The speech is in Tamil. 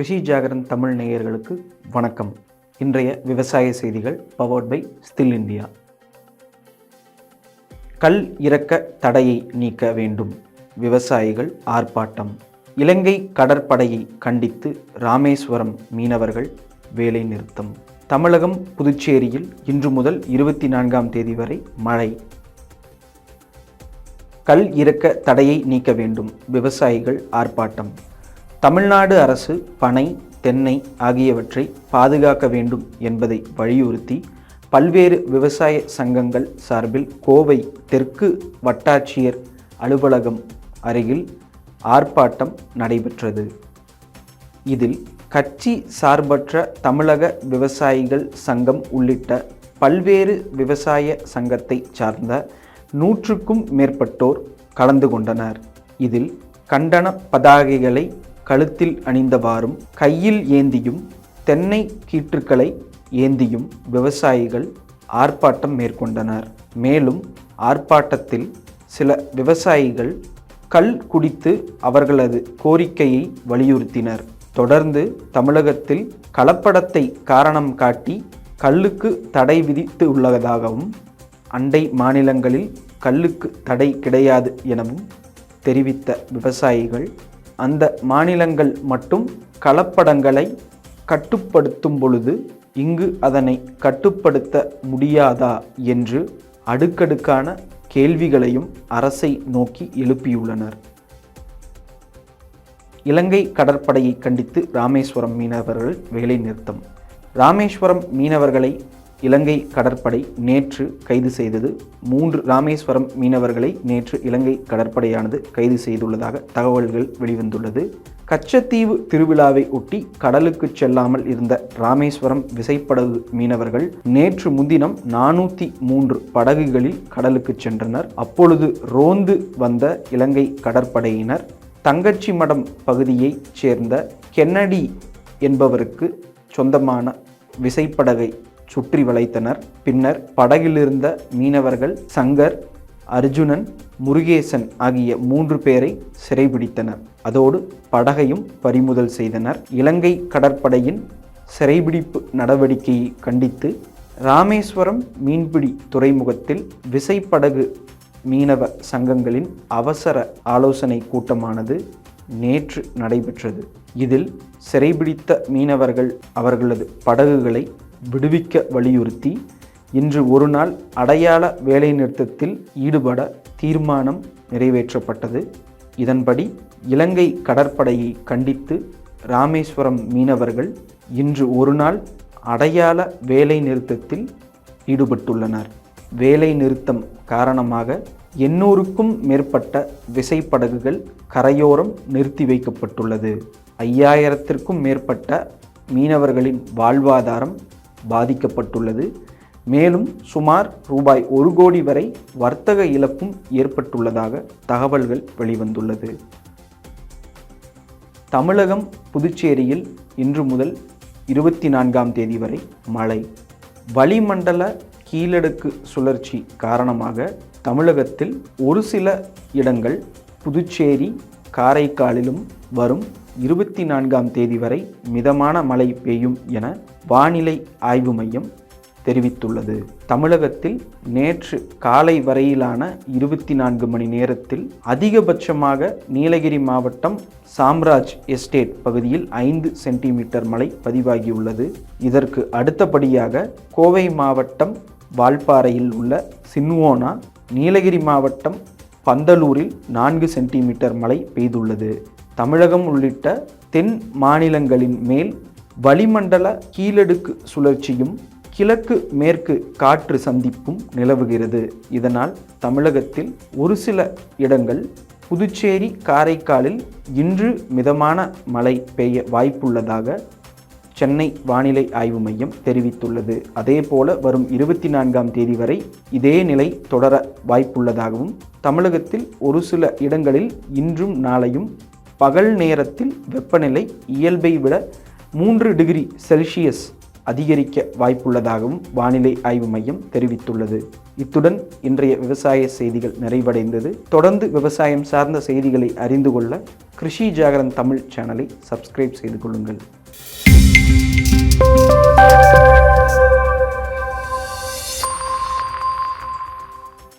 கிருஷி ஜாகரன் தமிழ் நேயர்களுக்கு வணக்கம். இன்றைய விவசாய செய்திகள் பவர்ட் பை ஸ்டில் இந்தியா கல் இறக்க தடையை நீக்க வேண்டும். விவசாயிகள் ஆர்ப்பாட்டம். இலங்கை கடற்படையை கண்டித்து ராமேஸ்வரம் மீனவர்கள் வேலை நிறுத்தம். தமிழகம் புதுச்சேரியில் இன்று முதல் இருபத்தி நான்காம் தேதி வரை மழை. கல் இறக்க தடையை நீக்க வேண்டும். விவசாயிகள் ஆர்ப்பாட்டம். தமிழ்நாடு அரசு பனை தென்னை ஆகியவற்றை பாதுகாக்க வேண்டும் என்பதை வலியுறுத்தி பல்வேறு விவசாய சங்கங்கள் சார்பில் கோவை தெற்கு வட்டாட்சியர் அலுவலகம் அருகில் ஆர்ப்பாட்டம் நடைபெற்றது. இதில் கட்சி சார்பற்ற தமிழக விவசாயிகள் சங்கம் உள்ளிட்ட பல்வேறு விவசாய சங்கத்தை சார்ந்த நூற்றுக்கும் மேற்பட்டோர் கலந்து கொண்டனர். இதில் கண்டன பதாகைகளை கழுத்தில் அணிந்தவாறும் கையில் ஏந்தியும் தென்னை கீற்றுக்களை ஏந்தியும் விவசாயிகள் ஆர்ப்பாட்டம் மேற்கொண்டனர். மேலும் ஆர்ப்பாட்டத்தில் சில விவசாயிகள் கல் குடித்து அவர்களது கோரிக்கையை வலியுறுத்தினர். தொடர்ந்து தமிழகத்தில் கலப்படத்தை காரணம் காட்டி கல்லுக்கு தடை விதித்து உள்ளதாகவும் அண்டை மாநிலங்களில் கல்லுக்கு தடை கிடையாது எனவும் தெரிவித்த விவசாயிகள் அந்த மாநிலங்கள் மட்டும் கலப்படங்களை கட்டுப்படுத்தும் பொழுது இங்கு அதனை கட்டுப்படுத்த முடியாதா என்று அடுக்கடுக்கான கேள்விகளையும் அரசை நோக்கி எழுப்பியுள்ளனர். இலங்கை கடற்படையை கண்டித்து ராமேஸ்வரம் மீனவர்கள் வேலை நிறுத்தம் ராமேஸ்வரம் மீனவர்களை இலங்கை கடற்படை நேற்று கைது செய்தது. மூன்று ராமேஸ்வரம் மீனவர்களை நேற்று இலங்கை கடற்படையானது கைது செய்துள்ளதாக தகவல்கள் வெளிவந்துள்ளது. கச்சத்தீவு திருவிழாவை ஒட்டி கடலுக்கு செல்லாமல் இருந்த ராமேஸ்வரம் விசைப்படகு மீனவர்கள் நேற்று முன்தினம் நானூற்றி மூன்று படகுகளில் கடலுக்கு சென்றனர். அப்பொழுது ரோந்து வந்த இலங்கை கடற்படையினர் தங்கச்சி மடம் பகுதியைச் சேர்ந்த கென்னடி என்பவருக்கு சொந்தமான விசைப்படகை சுற்றி வளைத்தனர். பின்னர் படகிலிருந்த மீனவர்கள் சங்கர் அர்ஜுனன் முருகேசன் ஆகிய மூன்று பேரை சிறைபிடித்தனர். அதோடு படகையும் பறிமுதல் செய்தனர். இலங்கை கடற்படையின் சிறைபிடிப்பு நடவடிக்கையை கண்டித்து ராமேஸ்வரம் மீன்பிடி துறைமுகத்தில் விசைப்படகு மீனவ சங்கங்களின் அவசர ஆலோசனை கூட்டமானது நேற்று நடைபெற்றது. இதில் சிறைபிடித்த மீனவர்கள் அவர்களது படகுகளை விடுவிக்க வலியுறுத்தி இன்று ஒரு நாள் அடையாள வேலைநிறுத்தத்தில் ஈடுபட தீர்மானம் நிறைவேற்றப்பட்டது. இதன்படி இலங்கை கடற்படையை கண்டித்து ராமேஸ்வரம் மீனவர்கள் இன்று ஒரு நாள் அடையாள வேலை நிறுத்தத்தில் ஈடுபட்டுள்ளனர். வேலை நிறுத்தம் காரணமாக எண்ணூறுக்கும் மேற்பட்ட விசைப்படகுகள் கரையோரம் நிறுத்தி வைக்கப்பட்டுள்ளது. ஐயாயிரத்திற்கும் மேற்பட்ட மீனவர்களின் வாழ்வாதாரம் பாதிக்கப்பட்டுள்ளது. மேலும் சுமார் ரூபாய் ஒரு கோடி வரை வர்த்தக இழப்பும் ஏற்பட்டுள்ளதாக தகவல்கள் வெளிவந்துள்ளது. தமிழகம் புதுச்சேரியில் இன்று முதல் இருபத்தி நான்காம் தேதி வரை மழை. வளிமண்டல கீழடுக்கு சுழற்சி காரணமாக தமிழகத்தில் ஒரு சில இடங்கள் புதுச்சேரி காரைக்காலிலும் வரும் இருபத்தி நான்காம் தேதி வரை மிதமான மழை பெய்யும் என வானிலை ஆய்வு மையம் தெரிவித்துள்ளது. தமிழகத்தில் நேற்று காலை வரையிலான இருபத்தி நான்கு மணி நேரத்தில் அதிகபட்சமாக நீலகிரி மாவட்டம் சாம்ராஜ் எஸ்டேட் பகுதியில் ஐந்து சென்டிமீட்டர் மழை பதிவாகியுள்ளது. இதற்கு அடுத்தபடியாக கோவை மாவட்டம் வால்பாறையில் உள்ள சின்வோனா நீலகிரி மாவட்டம் பந்தலூரில் நான்கு சென்டிமீட்டர் மழை பெய்துள்ளது. தமிழகம் உள்ளிட்ட தென் மாநிலங்களின் மேல் வளிமண்டல கீழடுக்கு சுழற்சியும் கிழக்கு மேற்கு காற்று சந்திப்பும் நிலவுகிறது. இதனால் தமிழகத்தில் ஒரு சில இடங்கள் புதுச்சேரி காரைக்காலில் இன்று மிதமான மழை பெய்ய வாய்ப்புள்ளதாக சென்னை வானிலை ஆய்வு மையம் தெரிவித்துள்ளது. அதேபோல வரும் இருபத்தி நான்காம் தேதி வரை இதே நிலை தொடர வாய்ப்புள்ளதாகவும் தமிழகத்தில் ஒரு சில இடங்களில் இன்றும் நாளையும் பகல் நேரத்தில் வெப்பநிலை இயல்பை விட மூன்று டிகிரி செல்சியஸ் அதிகரிக்க வாய்ப்புள்ளதாகவும் வானிலை ஆய்வு மையம் தெரிவித்துள்ளது. இத்துடன் இன்றைய விவசாய செய்திகள் நிறைவடைந்தது. தொடர்ந்து விவசாயம் சார்ந்த செய்திகளை அறிந்து கொள்ள கிருஷி ஜாகரன் தமிழ் சேனலை சப்ஸ்கிரைப் செய்து கொள்ளுங்கள்.